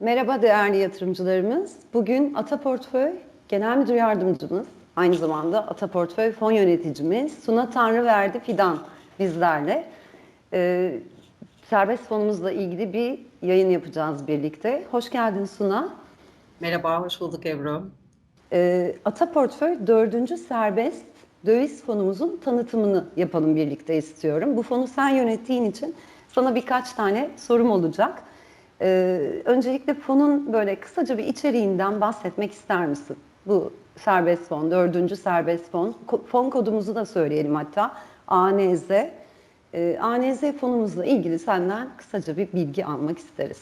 Merhaba değerli yatırımcılarımız. Bugün Ata Portföy Genel Müdür Yardımcımız, aynı zamanda Ata Portföy Fon Yöneticimiz Suna Tanrıverdi Fidan bizlerle. Ee, serbest fonumuzla ilgili bir yayın yapacağız birlikte. Hoş geldin Suna. Merhaba, hoş bulduk Ebru. Ee, Ata Portföy dördüncü serbest döviz fonumuzun tanıtımını yapalım birlikte istiyorum. Bu fonu sen yönettiğin için sana birkaç tane sorum olacak. Ee, öncelikle fonun böyle kısaca bir içeriğinden bahsetmek ister misin? Bu serbest fon, dördüncü serbest fon. Ko- fon kodumuzu da söyleyelim hatta. ANZ. Ee, ANZ fonumuzla ilgili senden kısaca bir bilgi almak isteriz.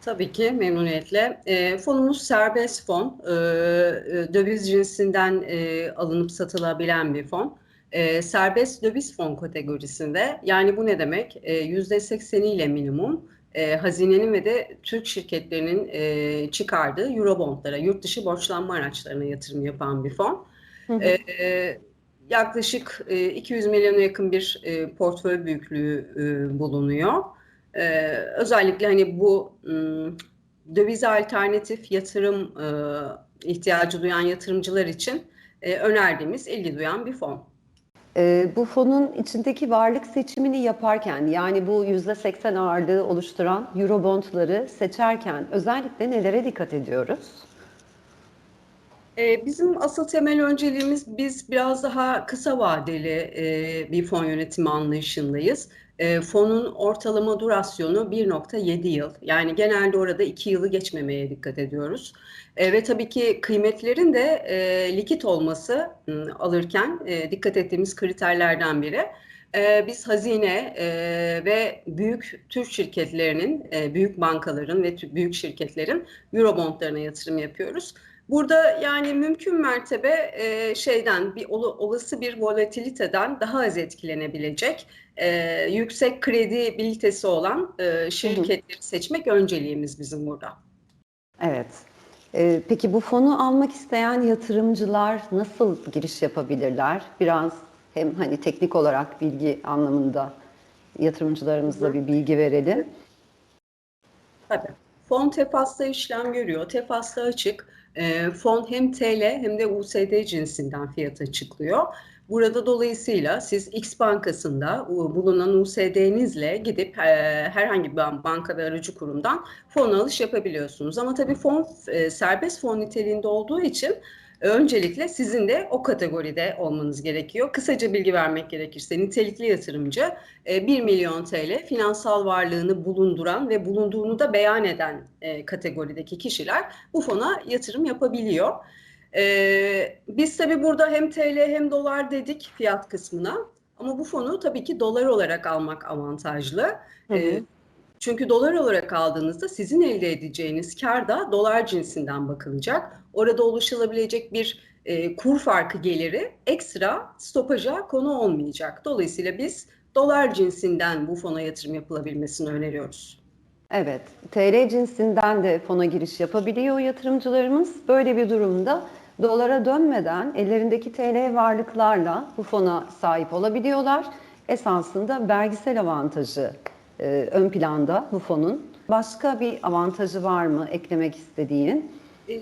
Tabii ki memnuniyetle. E, fonumuz serbest fon, e, e, döviz cinsinden e, alınıp satılabilen bir fon. E, serbest döviz fon kategorisinde, yani bu ne demek? E, %80'iyle minimum e, hazinenin ve de Türk şirketlerinin e, çıkardığı Eurobondlara, yurt dışı borçlanma araçlarına yatırım yapan bir fon. E, e, yaklaşık e, 200 milyona yakın bir e, portföy büyüklüğü e, bulunuyor. Ee, özellikle hani bu ım, dövize alternatif yatırım e, ihtiyacı duyan yatırımcılar için e, önerdiğimiz, ilgi duyan bir fon. Ee, bu fonun içindeki varlık seçimini yaparken yani bu %80 ağırlığı oluşturan Eurobondları seçerken özellikle nelere dikkat ediyoruz? Ee, bizim asıl temel önceliğimiz biz biraz daha kısa vadeli e, bir fon yönetimi anlayışındayız. E, fonun ortalama durasyonu 1.7 yıl. Yani genelde orada 2 yılı geçmemeye dikkat ediyoruz. E, ve tabii ki kıymetlerin de e, likit olması m, alırken e, dikkat ettiğimiz kriterlerden biri. E, biz hazine e, ve büyük Türk şirketlerinin, e, büyük bankaların ve büyük şirketlerin Eurobondlarına yatırım yapıyoruz. Burada yani mümkün mertebe e, şeyden bir olu- olası bir volatiliteden daha az etkilenebilecek e, yüksek kredibilitesi olan e, şirketleri seçmek önceliğimiz bizim burada. Evet. Ee, peki bu fonu almak isteyen yatırımcılar nasıl giriş yapabilirler? Biraz hem hani teknik olarak bilgi anlamında yatırımcılarımıza bir bilgi verelim. Tabii. Fon TEFAS'ta işlem görüyor. TEFAS'ta açık. E, fon hem TL hem de USD cinsinden fiyat açıklıyor. Burada dolayısıyla siz X bankasında bulunan USD'nizle gidip e, herhangi bir ban- banka ve aracı kurumdan fon alış yapabiliyorsunuz. Ama tabii fon e, serbest fon niteliğinde olduğu için öncelikle sizin de o kategoride olmanız gerekiyor. Kısaca bilgi vermek gerekirse nitelikli yatırımcı e, 1 milyon TL finansal varlığını bulunduran ve bulunduğunu da beyan eden e, kategorideki kişiler bu fona yatırım yapabiliyor. E, biz tabii burada hem TL hem dolar dedik fiyat kısmına ama bu fonu tabii ki dolar olarak almak avantajlı. Hı hı. E, çünkü dolar olarak aldığınızda sizin elde edeceğiniz kar da dolar cinsinden bakılacak. Orada oluşabilecek bir e, kur farkı geliri ekstra stopaja konu olmayacak. Dolayısıyla biz dolar cinsinden bu fona yatırım yapılabilmesini öneriyoruz. Evet, TL cinsinden de fona giriş yapabiliyor yatırımcılarımız. Böyle bir durumda dolara dönmeden ellerindeki TL varlıklarla bu fona sahip olabiliyorlar. Esasında vergisel avantajı e, ön planda bu fonun. Başka bir avantajı var mı eklemek istediğin? E,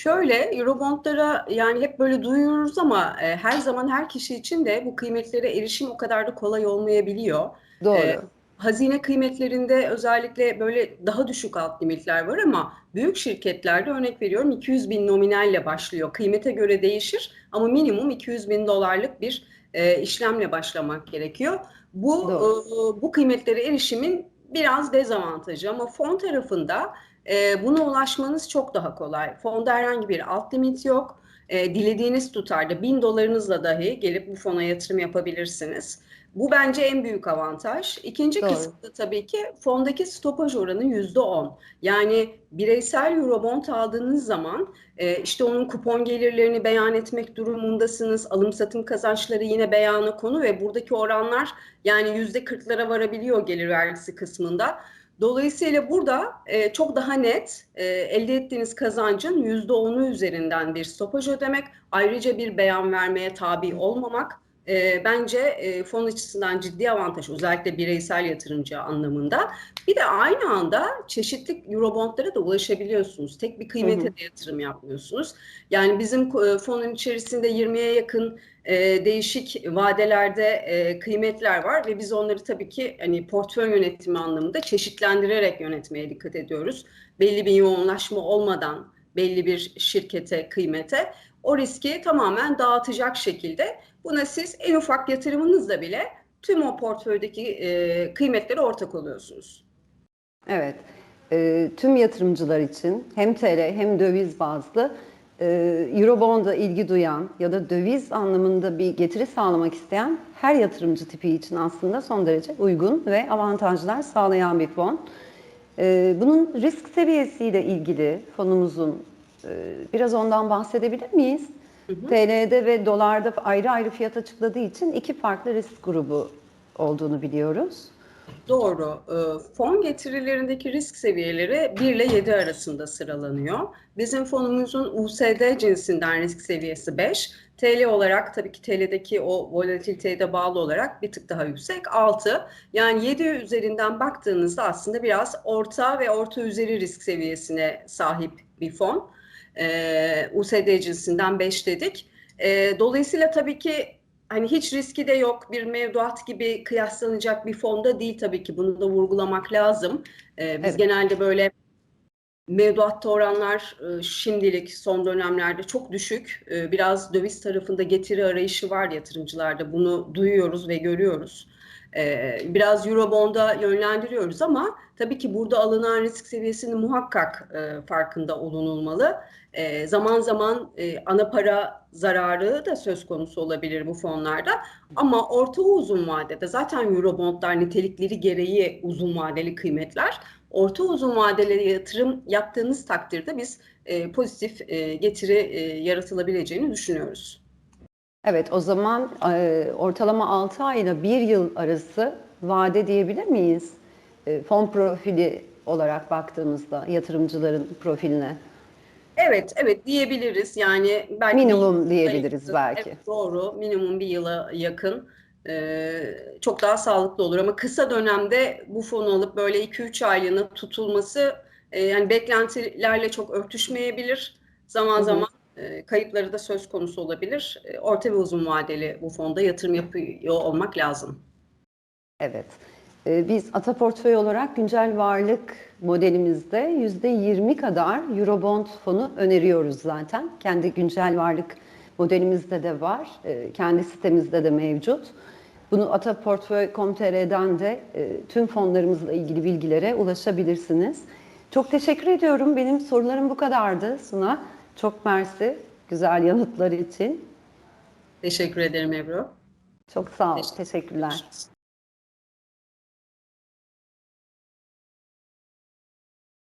şöyle Eurobondlara yani hep böyle duyuyoruz ama e, her zaman her kişi için de bu kıymetlere erişim o kadar da kolay olmayabiliyor. Doğru. E, hazine kıymetlerinde özellikle böyle daha düşük alt limitler var ama büyük şirketlerde örnek veriyorum 200 bin nominalle başlıyor. Kıymete göre değişir ama minimum 200 bin dolarlık bir e, işlemle başlamak gerekiyor. Bu e, bu kıymetlere erişimin biraz dezavantajı ama fon tarafında e, buna ulaşmanız çok daha kolay. Fonda herhangi bir alt limit yok. E, dilediğiniz tutarda 1000 dolarınızla dahi gelip bu fona yatırım yapabilirsiniz. Bu bence en büyük avantaj. İkinci Doğru. kısmı da tabii ki fondaki stopaj oranı %10. Yani bireysel Eurobond aldığınız zaman e, işte onun kupon gelirlerini beyan etmek durumundasınız. Alım satım kazançları yine beyana konu ve buradaki oranlar yani %40'lara varabiliyor gelir vergisi kısmında. Dolayısıyla burada e, çok daha net e, elde ettiğiniz kazancın %10'u üzerinden bir stopaj ödemek, ayrıca bir beyan vermeye tabi olmamak e, bence e, fon açısından ciddi avantaj özellikle bireysel yatırımcı anlamında. Bir de aynı anda çeşitli Eurobondlara da ulaşabiliyorsunuz. Tek bir kıymete Hı hı. de yatırım yapmıyorsunuz. Yani bizim e, fonun içerisinde 20'ye yakın e, değişik vadelerde e, kıymetler var ve biz onları tabii ki hani portföy yönetimi anlamında çeşitlendirerek yönetmeye dikkat ediyoruz. Belli bir yoğunlaşma olmadan belli bir şirkete, kıymete o riski tamamen dağıtacak şekilde buna siz en ufak yatırımınızla bile tüm o portföydeki e, kıymetlere ortak oluyorsunuz. Evet, tüm yatırımcılar için hem TL hem döviz bazlı Eurobond'a ilgi duyan ya da döviz anlamında bir getiri sağlamak isteyen her yatırımcı tipi için aslında son derece uygun ve avantajlar sağlayan bir fon. E, bunun risk seviyesiyle ilgili fonumuzun e, biraz ondan bahsedebilir miyiz? TL'de ve dolarda ayrı ayrı fiyat açıkladığı için iki farklı risk grubu olduğunu biliyoruz. Doğru. E, Fon getirilerindeki risk seviyeleri 1 ile 7 arasında sıralanıyor. Bizim fonumuzun USD cinsinden risk seviyesi 5. TL olarak tabii ki TL'deki o volatiliteye de bağlı olarak bir tık daha yüksek 6. Yani 7 üzerinden baktığınızda aslında biraz orta ve orta üzeri risk seviyesine sahip bir fon. E, USD cinsinden 5 dedik. E, dolayısıyla tabii ki hani hiç riski de yok bir mevduat gibi kıyaslanacak bir fonda değil tabii ki bunu da vurgulamak lazım. Ee, biz Evet. genelde böyle mevduatta oranlar e, şimdilik son dönemlerde çok düşük. Ee, biraz döviz tarafında getiri arayışı var yatırımcılarda. Bunu duyuyoruz ve görüyoruz. Ee, biraz Eurobond'a yönlendiriyoruz ama tabii ki burada alınan risk seviyesinin muhakkak e, farkında olunulmalı. E, zaman zaman e, ana para zararı da söz konusu olabilir bu fonlarda. Ama orta uzun vadede zaten Eurobondlar nitelikleri gereği uzun vadeli kıymetler. Orta uzun vadeli yatırım yaptığınız takdirde biz e, pozitif getiri e, yaratılabileceğini düşünüyoruz. Evet, o zaman e, ortalama 6 ay ile 1 yıl arası vade diyebilir miyiz? E, fon profili olarak baktığımızda yatırımcıların profiline. Evet, evet diyebiliriz. Yani belki Minimum diyebiliriz belki. Evet, doğru. Minimum bir yıla yakın. Ee, çok daha sağlıklı olur ama kısa dönemde bu fonu alıp böyle 2-3 aylığına tutulması e, yani beklentilerle çok örtüşmeyebilir. Zaman Hı hı. zaman e, kayıpları da söz konusu olabilir. E, orta ve uzun vadeli bu fonda yatırım yapıyor olmak lazım. Evet. E, biz Ata Portföy olarak güncel varlık modelimizde %20 kadar Eurobond fonu öneriyoruz zaten. Kendi güncel varlık modelimizde de var. E, kendi sitemizde de mevcut. Bunu ataportföy.com.tr'den de e, tüm fonlarımızla ilgili bilgilere ulaşabilirsiniz. Çok teşekkür ediyorum. Benim sorularım bu kadardı Suna. Çok mersi güzel yanıtlar için. Teşekkür ederim Ebru. Çok sağ ol. Teşekkür- Teşekkürler.